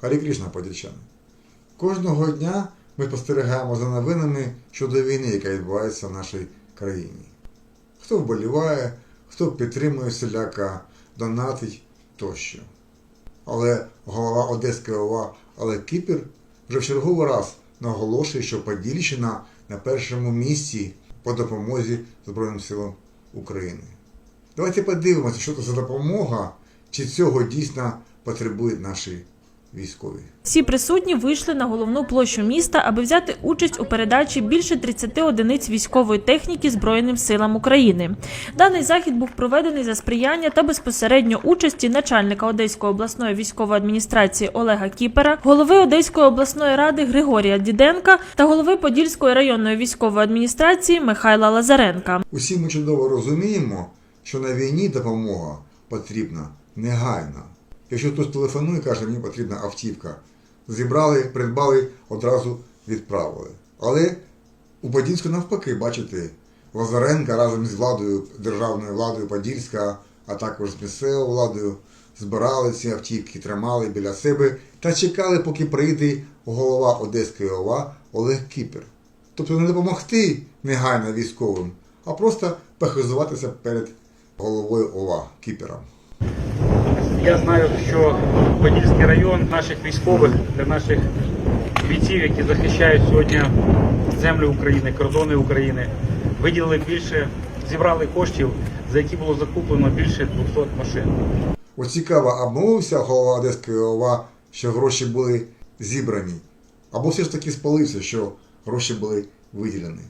Харі Крішна, подільчани. Кожного дня ми спостерігаємо за новинами щодо війни, яка відбувається в нашій країні. Хто вболіває, хто підтримує селяка, донатить тощо. Але голова Одеської ОВА Олег Кіпір вже в черговий раз наголошує, що Подільщина на першому місці по допомозі Збройним силам України. Давайте подивимося, що це за допомога, чи цього дійсно потребують наші військові. Всі присутні вийшли на головну площу міста, аби взяти участь у передачі більше 30 одиниць військової техніки Збройним силам України. Даний захід був проведений за сприяння та безпосередньо участі начальника Одеської обласної військової адміністрації Олега Кіпера, голови Одеської обласної ради Григорія Діденка та голови Подільської районної військової адміністрації Михайла Лазаренка. Усі ми чудово розуміємо, що на війні допомога потрібна негайно. Якщо хтось телефонує каже, мені потрібна автівка, зібрали, придбали, одразу відправили. Але у Подільську навпаки, бачите, Лазаренка разом з владою, державною владою Подільська, а також з місцевою владою, збирали ці автівки, тримали біля себе та чекали, поки прийде голова Одеської ОВА Олег Кіпер. Тобто не допомогти негайно військовим, а просто похизуватися перед головою ОВА Кіпером. Я знаю, що Подільський район наших військових для наших бійців, які захищають сьогодні землю України, кордони України, виділили більше, зібрали коштів, за які було закуплено більше 200 машин. Ось цікаво, обмовився голова Одеської ОВА, що гроші були зібрані, або все ж таки спалився, що гроші були виділені.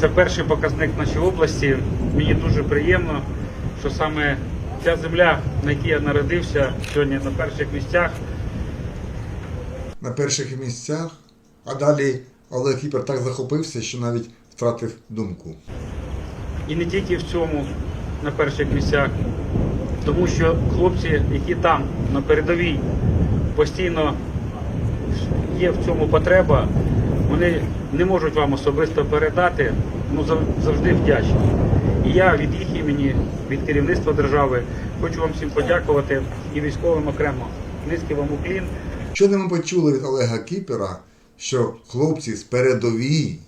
Це перший показник в нашій області. Мені дуже приємно, що саме ця земля, на якій я народився, сьогодні на перших місцях. На перших місцях, а далі Олег Кіпер так захопився, що навіть втратив думку. І не тільки в цьому на перших місцях, тому що хлопці, які там на передовій постійно є в цьому потреба, вони не можуть вам особисто передати, ну завжди вдячні. І я від їх імені, від керівництва держави, хочу вам всім подякувати і військовим окремо. Низький вам уклін. Щойно ми почули від Олега Кіпера, що хлопці з передовій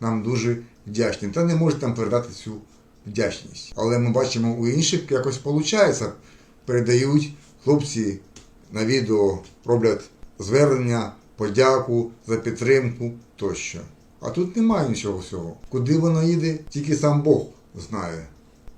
нам дуже вдячні, та не можуть нам передати цю вдячність. Але ми бачимо у інших якось виходить. Передають хлопці на відео, роблять звернення, подяку за підтримку тощо. А тут немає нічого всього. Куди воно їде, тільки сам Бог знає.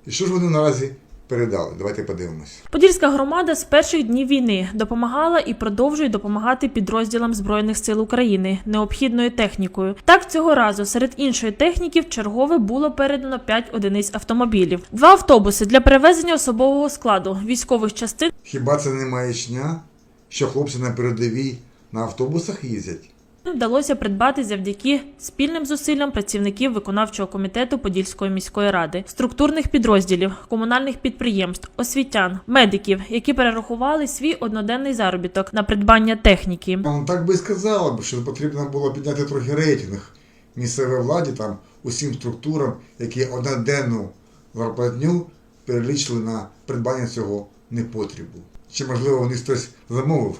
І що ж вони наразі передали? Давайте подивимось. Подільська громада з перших днів війни допомагала і продовжує допомагати підрозділам збройних сил України необхідною технікою. Так цього разу серед іншої техніки в чергове було передано 5 одиниць автомобілів, два автобуси для перевезення особового складу військових частин Хіба це не маячня, що хлопці на передовій на автобусах їздять? Вдалося придбати завдяки спільним зусиллям працівників виконавчого комітету Подільської міської ради, структурних підрозділів, комунальних підприємств, освітян, медиків, які перерахували свій одноденний заробіток на придбання техніки. Так би сказала б, що потрібно було підняти трохи рейтинг місцевій владі, там усім структурам, які одноденну зарплатню перелічили на придбання цього непотрібу. Чи можливо вони хтось замовив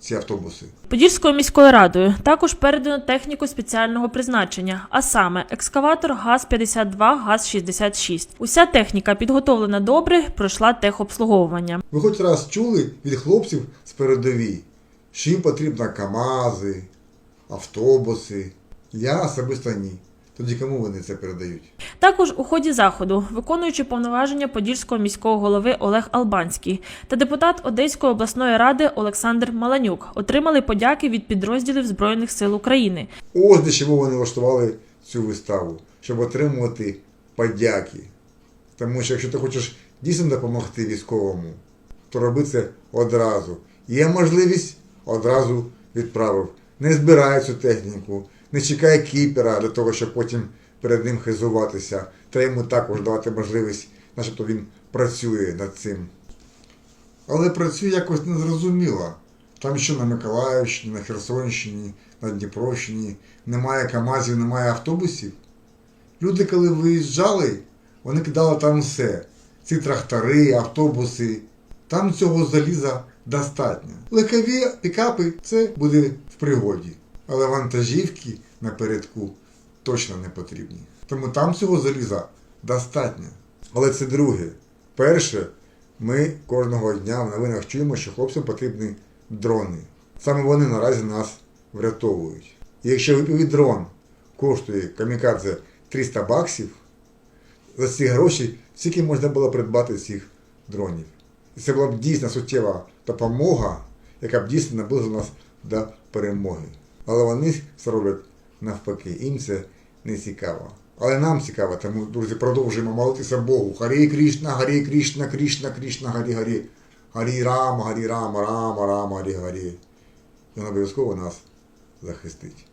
ці автобуси? Подільською міською радою також передано техніку спеціального призначення, а саме екскаватор ГАЗ-52, ГАЗ-66. Уся техніка підготовлена добре, пройшла техобслуговування. Ви хоч раз чули від хлопців з передовій, що їм потрібні КАМАЗи, автобуси. Я особисто ні. Тоді кому вони це передають? Також у ході заходу, виконуючи повноваження подільського міського голови Олег Албанський та депутат Одеської обласної ради Олександр Маланюк отримали подяки від підрозділів Збройних сил України. Ось для чого вони влаштували цю виставу, щоб отримувати подяки. Тому що якщо ти хочеш дійсно допомогти військовому, то роби це одразу. Є можливість одразу відправив. Не збирай цю техніку, не чекай кіпера для того, щоб потім перед ним хизуватися. Та йому також давати можливість, начебто він працює над цим. Але працює якось незрозуміло. Там що на Миколаївщині, на Херсонщині, на Дніпровщині немає КАМАЗів, немає автобусів. Люди, коли виїжджали, вони кидали там все. Ці трактори, автобуси. Там цього заліза достатньо. Легкові пікапи це буде в пригоді, але вантажівки напередку точно не потрібні. Тому там цього заліза достатньо. Але це друге. Перше, ми кожного дня в новинах чуємо, що хлопцям потрібні дрони. Саме вони наразі нас врятовують. І якщо випівий дрон коштує камікадзе 300 баксів, за ці гроші скільки можна було придбати цих дронів. І це була б дійсно суттєва допомога, яка б дійсно наблизила нас до перемоги. Але вони це роблять навпаки, їм це не цікаво. Але нам цікаво, тому, друзі, продовжуємо молитися Богу. Харі Крішна, Харі Крішна, Крішна, Крішна, Харі Харі. Харі Рама, Харі Рама, Рама, Рама, Харі Харі. Він обов'язково нас захистить.